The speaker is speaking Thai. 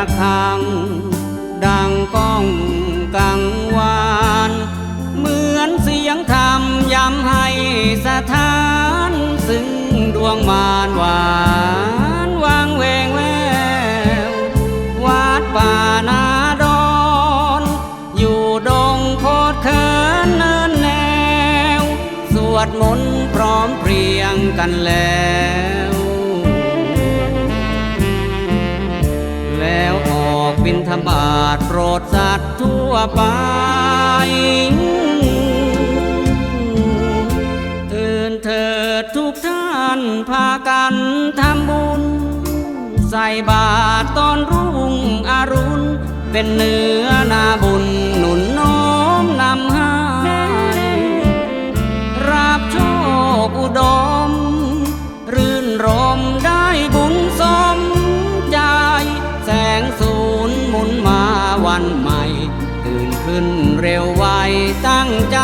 ระฆัง ดังก้องกังวาน เหมือนเสียงธรรมย้ำให้สถานซึ่งดวงมานหวานวางเวงแวววาดป่านาดอนอยู่ดงโคตรเขินเนินแนว สวดมนต์พร้อมเพรียงกันแล้ว บินธบาตโปรดสัตว์ทั่วไป ตื่นเถิดทุกท่านพากันทำบุญ ใส่บาตรตอนรุ่งอรุณ เป็นเนื้อนาบุญ หมุนมาวันใหม่ ตื่นขึ้นเร็วไวตั้งใจ